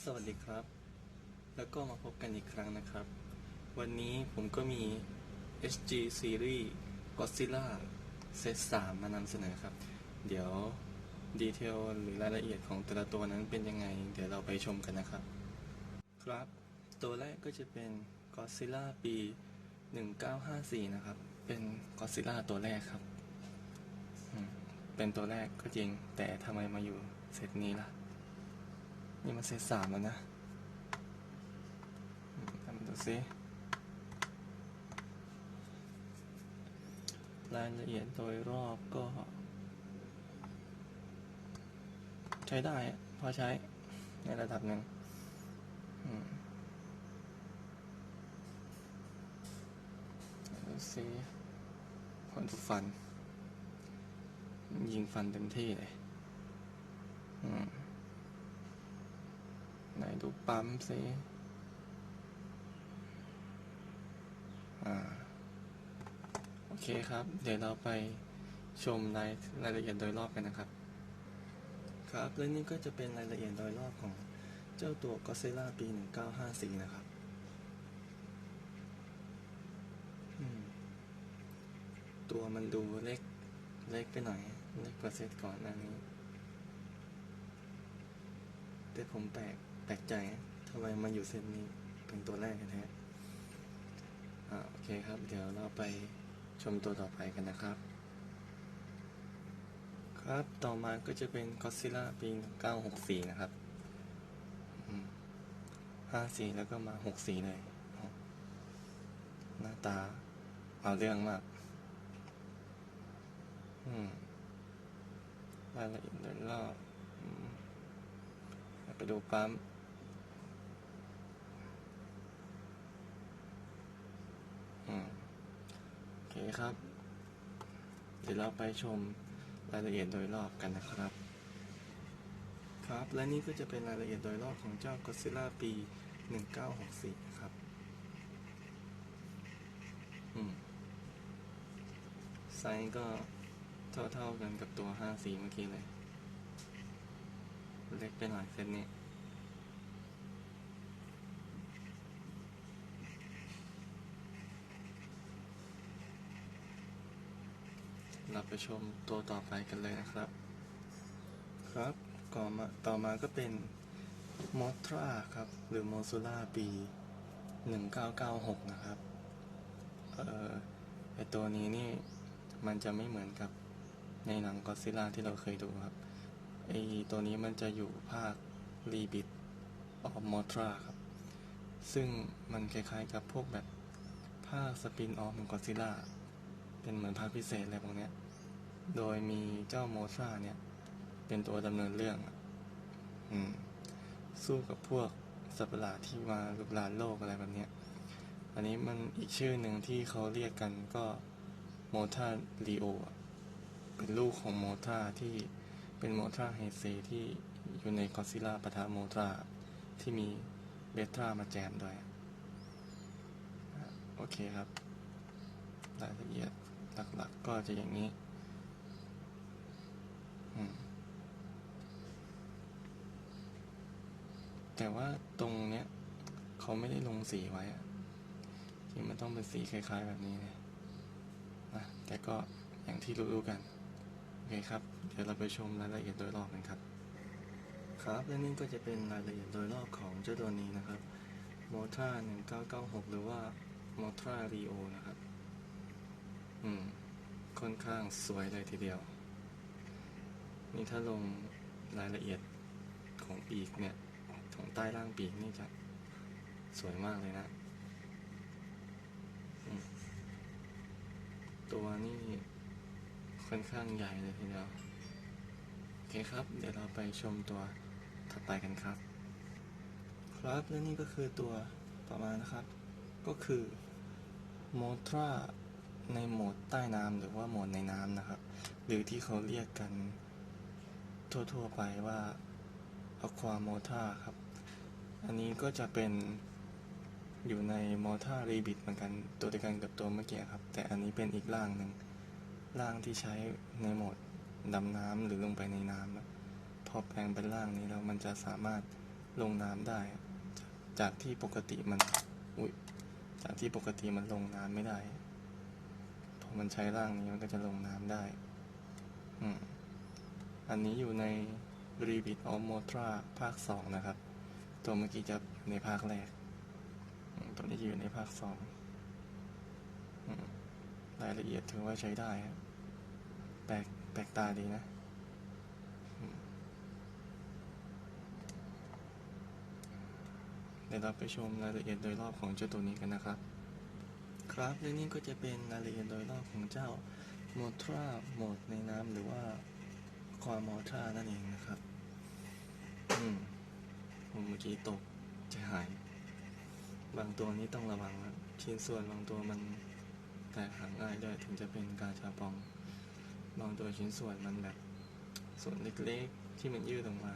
สวัสดีครับ แล้วก็มาพบกันอีกครั้งนะครับ วันนี้ผมก็มี HG Series Godzilla Set 3มานำเสนอครับ เดี๋ยวดีเทลหรือรายละเอียดของแต่ละตัวนั้นเป็นยังไง เดี๋ยวเราไปชมกันนะครับ ครับ ตัวแรกก็จะเป็น Godzilla ปี 1954 นะครับ เป็น Godzilla ตัวแรกครับ เป็นตัวแรกก็จริง แต่ทำไมมาอยู่เซตนี้ล่ะ นี่มันเซตสามแล้วนะทำดูซิรายละเอียดโดยรอบก็ ใช้ได้พอใช้ในระดับหนึ่งดูซิขอดูฟัน ยิงฟันเต็มที่เลย อืม ดูปั๊มสิโอเคครับ เดี๋ยวเราไปชมรายรายละเอียดโดยรอบกันนะครับ ครับ และนี่ก็จะเป็นรายละเอียดโดยรอบของเจ้าตัว Godzilla ปี 1954 นะครับตัวมันดูเล็กเล็กไปหน่อย เล็กกว่าเซตก่อนหน้านี้ แต่ผมแปลก ลกใจนะทำไมมาอยู่เซตนี้เป็นตัวแรกกันแท้อ่าโอเคครับ เดี๋ยวเราไปชมตัวต่อไปกันนะครับ ครับต่อมาก็จะเป็น Godzilla ปี 964 นะครับ54 แล้วก็มา 64 เลย หน้าตาเอาเรื่องมากอืมรายละเอียดโดยรอบอืมไปดูปั๊ม อืม โอเคครับ เดี๋ยวเราไปชมรายละเอียดโดยรอบกันนะครับ ครับและนี่ก็จะเป็นรายละเอียดโดยรอบของเจ้า Godzilla ปี 1964 ครับอืมไซส์ก็เท่าๆกันกับตัว54เมื่อกี้เลย เล็กไปหน่อยเซตนี้ เราไปชมตัวต่อไปกันเลยนะครับ ครับก่อมาต่อมาก็เป็นมอทราครับ หรือโมซูล่าปี 1996 นะครับ เอ่อไอตัวนี้นี่มันจะไม่เหมือนกับในหนังก็ซิล่าที่เราเคยดูครับ ไอตัวนี้มันจะอยู่ภาครีบิ t ออฟมอทราครับ ซึ่งมันคล้ายๆกับพวกแบบภาคสปินออฟของก็ซิล่าเป็นเหมือนภาคพิเศษอะไรพวกเนี้ย โดยมีเจ้าโมทราเนี่ย เป็นตัวดำเนินเรื่องอืม สู้กับพวกสัตว์ประหลาดที่มาลุกลานโลกอะไรแบบเนี้ย อันนี้มันอีกชื่อหนึ่งที่เขาเรียกกันก็โมทาลีโอเป็นลูกของโมทาที่เป็นโมทาไฮเซที่อยู่ในกอซิล่าปะทะโมทาที่มีเบทรามาแจมด้วย โอเคครับ รายละเอียดหลักๆก็จะอย่างนี้ อืม แต่ว่าตรงเนี้ยเขาไม่ได้ลงสีไว้อะที่มันต้องเป็นสีคล้าย ๆ แบบนี้เลยนะแต่ก็อย่างที่รู้ๆกัน โอเคครับ เดี๋ยวเราไปชมรายละเอียดโดยรอบกันครับ ครับและนี่ก็จะเป็นรายละเอียดโดยรอบของเจ้าตัวนี้นะครับ m o t a 1996 หรือว่า m o t a Rio นะครับ อืม ค่อนข้างสวยเลยทีเดียว นี่ถ้าลงรายละเอียดของปีกเนี่ย ของใต้ล่างปีกนี่จะสวยมากเลยนะ ตัวนี่ค่อนข้างใหญ่เลยทีเดียว โอเคครับ เดี๋ยวเราไปชมตัวถัดไปกันครับ ครับและนี่ก็คือตัวต่อมานะครับ ก็คือโมทราในโหมดใต้น้ำหรือว่าโหมดในน้ำนะครับ หรือที่เขาเรียกกันทั่วๆไปว่า Aqua m o t a ครับ อันนี้ก็จะเป็นอยู่ใน m o t a Rebit เหมือนกันตัวเดียวกันกับตัวเมื่อกี้ครับ แต่อันนี้เป็นอีกร่างหนึ่งร่างที่ใช้ในโหมดดำน้ำหรือลงไปในน้ำพอแปลงเป็นร่างนี้แล้วมันจะสามารถลงน้ำได้ จากที่ปกติมันอุ้ยจากที่ปกติมันลงน้ำไม่ได้ พอมันใช้ร่างนี้มันก็จะลงน้ำได้อืมอันนี้อยู่ใน r e b i t of Motra ภาคสองนะครับ ตัวเมื่อกี้จะอยู่ในภาคแรก ตัวนี้จะอยู่ในภาคสองรายละเอียดถือว่าใช้ได้แปลกแปลกตาดีนะเดี๋ยวเราไปชมรายละเอียดโดยรอบของเจ้าตัวนี้กันนะครับ ครับและนี่ก็จะเป็นรายละเอียดโดยรอบของเจ้า Motra โหมดในน้ำหรือว่าความมอทรานั่นเองนะครับ อืม เมื่อกี้ตกจะหาย บางตัวนี้ต้องระวังนะชิ้นส่วนบางตัวมันแตกหักง่ายด้วยถึงจะเป็นกาชาปอง บางตัวชิ้นส่วนมันแบบ ส่วนเล็กๆ ที่มันยืดออกมา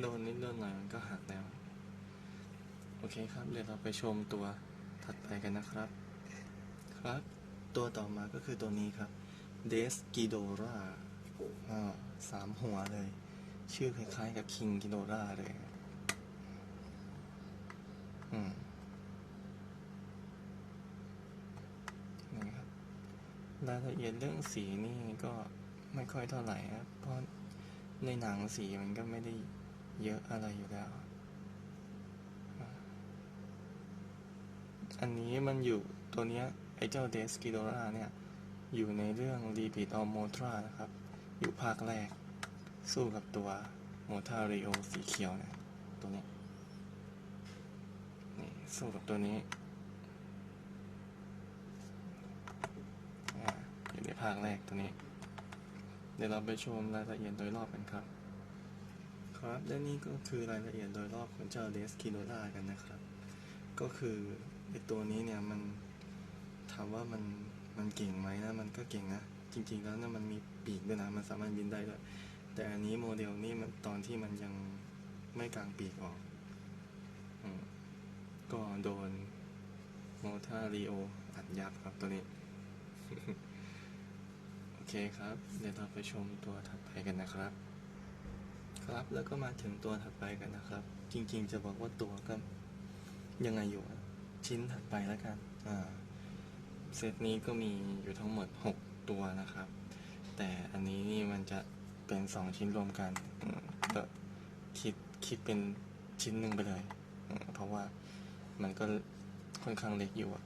โดนนิดโดนหน่อยมันก็หักแล้ว โอเคครับเดี๋ยวเราไปชมตัวถัดไปกันนะครับ ครับ ตัวต่อมาก็คือตัวนี้ครับเดสกิโดราสามหัวเลย ชื่อคล้ายๆกับคิงกิโดราเลย นี่ครับรายละเอียดเรื่องสีนี่ก็ไม่ค่อยเท่าไหร่ครับเพราะในหนังสีมันก็ไม่ได้เยอะอะไรอยู่แล้ว อันนี้มันอยู่ตัวเนี้ยไอ้เจ้าเดสกิโดราเนี่ย อยู่ในเรื่อง r e p e a t of Motra นะครับ อยู่ภาคแรก สู้กับตัวโมทาริโอสีเขียวนะตัวนี้ สู้กับตัวนี้อ่าอยู่ในภาคแรกตัวนี้ เดี๋ยวเราไปชมรายละเอียดโดยรอบกันครับ ครับและนี่ก็คือรายละเอียดโดยรอบของเจ้าเดสกิโดรากันนะครับ ก็คือไอตัวนี้เนี่ยมันถามว่ามันมันเก่งไหมนะมันก็เก่งนะจริงๆแล้วเนี่ยมันมีปีกด้วยนะมันสามารถบินได้ด้วยแต่อันนี้โมเดลนี่มันตอนที่มันยังไม่กลางปีกออกอม ก็โดนโมทารีโออัดยับครับตัวนี้ โอเคครับ เดี๋ยวเราไปชมตัวถัดไปกันนะครับ ครับแล้วก็มาถึงตัวถัดไปกันนะครับ จริงๆ จะบอกว่าตัวก็ยังไงอยู่ชิ้นถัดไปแล้วกันอ่าเซตนี้ก็มีอยู่ทั้งหมด 6 ตัวนะครับ แต่อันนี้นี่มันจะเป็น 2 ชิ้นรวมกันอืมก็คิดคิดเป็นชิ้นหนึ่งไปเลย เพราะว่า มันก็ค่อนข้างเล็กอยู่อะ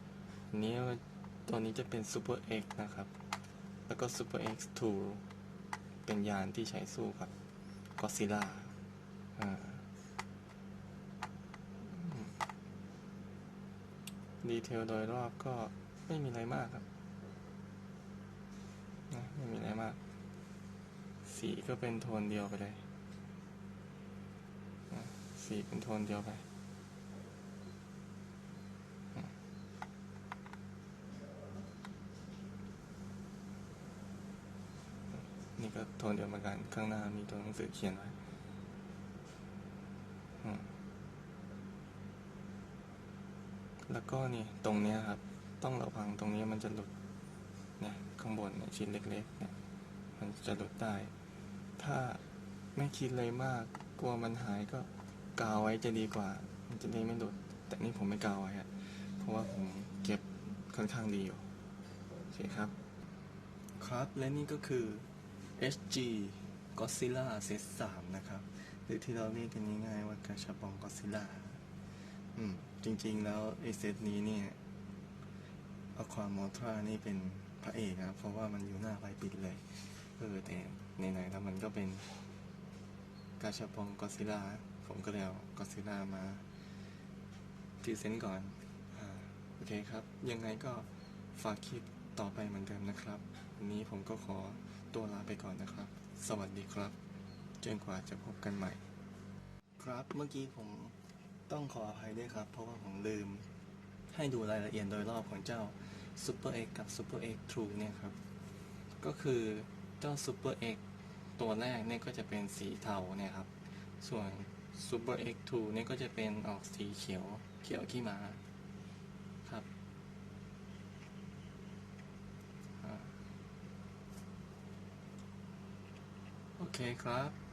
อันนี้ตัวนี้จะเป็น Super X นะครับ แล้วก็ Super X 2 เป็นยานที่ใช้สู้กับก็ซิล่าดีเทลโดยรอบก็ไม่มีอะไรมากครับนะไม่มีอะไรมาก สีก็เป็นโทนเดียวไปเลย สีเป็นโทนเดียวไป นี่ก็โทนเดียวเหมือนกันข้างหน้ามีตัวหนังสือเขียนไว้แล้วก็นี่ตรงเนี้ยครับ ต้องระวังตรงนี้มันจะหลุดเนี่ยข้างบนเนี่ยชิ้นเล็กๆเนี่ยมันจะหลุดได้ ถ้าไม่คิดเลยมาก กลัวมันหายก็กาวไว้จะดีกว่า มันจะได้ไม่หลุด แต่นี่ผมไม่กาวไว้อะเพราะว่าผมเก็บค่อนข้างดีอยู่โอเคครับ ครับและนี่ก็คือ HG Godzilla Set 3นะครับ หรือที่เราเรียกกันง่ายๆว่ากาชาปอง Godzilla อืม จริงๆแล้วไอเซตนี้เนี่ยอความมอทรานี่เป็นพระเอกนะเพราะว่ามันอยู่หน้าไฟปิดเลยเออแต่ไหนๆแล้วมันก็เป็นกาชาปองกอซิล่าผมก็เลยเอากอซิล่ามาพรีเซนต์ก่อนอโอเคครับ ยังไงก็ฝากคลิปต่อไปเหมือนเดิมนะครับ วันนี้ผมก็ขอ ตัวลาไปก่อนนะครับ สวัสดีครับ จนกว่าจะพบกันใหม่ ครับเมื่อกี้ผมต้องขออภัยด้วยครับ เพราะว่าผมลืม ให้ดูรายละเอียดโดยรอบของเจ้า Super X กับ Super X True เนี่ยครับ ก็คือเจ้า Super X ตัวแรกเนี่ยก็จะเป็นสีเทาเนี่ยครับ ส่วน Super X True เนี่ยก็จะเป็นออกสีเขียวเขียวขี้ม้ารับอ่าโอ เคครับ